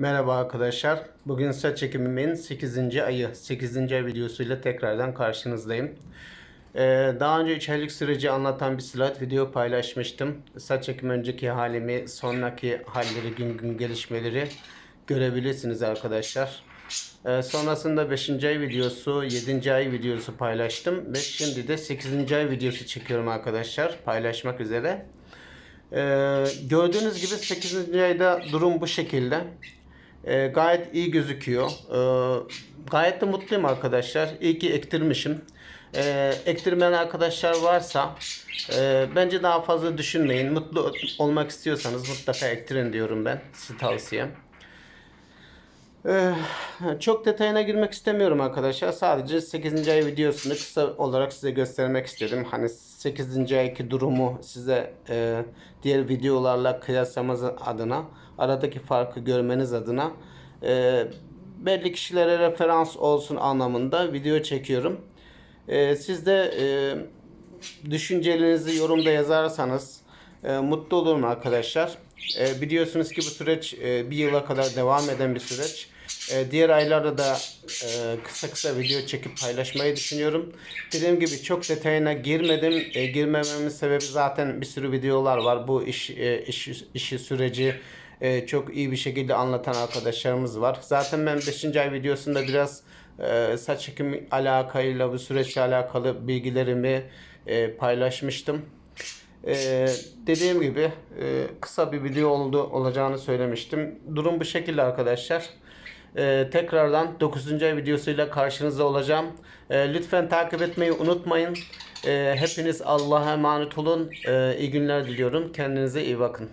Merhaba arkadaşlar. Bugün saç çekimimin 8. ayı, 8. ay videosuyla tekrardan karşınızdayım. Ee, daha önce 3 aylık süreci anlatan bir slide video paylaşmıştım. Saç çekimi önceki halimi, sonraki halleri, gün gün gelişmeleri görebilirsiniz arkadaşlar. Ee, sonrasında 5. ay videosu, 7. ay videosu paylaştım. Ve şimdi de 8. ay videosu çekiyorum arkadaşlar. Paylaşmak üzere. Ee, gördüğünüz gibi 8. ayda durum bu şekilde. Ee, gayet iyi gözüküyor. Ee, gayet de mutluyum arkadaşlar. İyi ki ektirmişim. Ee, ektirmeyen arkadaşlar varsa e, bence daha fazla düşünmeyin. Mutlu olmak istiyorsanız mutlaka ektirin diyorum ben. Size tavsiyem. Ee, çok detayına girmek istemiyorum arkadaşlar. Sadece 8. ay videosunu kısa olarak size göstermek istedim. Hani 8. ayki durumu size e, diğer videolarla kıyaslamanız adına, aradaki farkı görmeniz adına e, belli kişilere referans olsun anlamında video çekiyorum. E, siz de e, düşüncelerinizi yorumda yazarsanız e, mutlu olurum arkadaşlar. E, biliyorsunuz ki bu süreç e, bir yıla kadar devam eden bir süreç. E, diğer aylarda da e, kısa kısa video çekip paylaşmayı düşünüyorum. Dediğim gibi çok detayına girmedim. E, girmememin sebebi zaten bir sürü videolar var. Bu iş, e, iş işi süreci e, çok iyi bir şekilde anlatan arkadaşlarımız var. Zaten ben 5. ay videosunda biraz e, saç çekimi alakayla bu süreçle alakalı bilgilerimi e, paylaşmıştım. Ee, dediğim gibi e, kısa bir video oldu olacağını söylemiştim. Durum bu şekilde arkadaşlar. Ee, tekrardan 9. ay videosuyla karşınızda olacağım. Ee, lütfen takip etmeyi unutmayın. Ee, hepiniz Allah'a emanet olun. Ee, iyi günler diliyorum. Kendinize iyi bakın.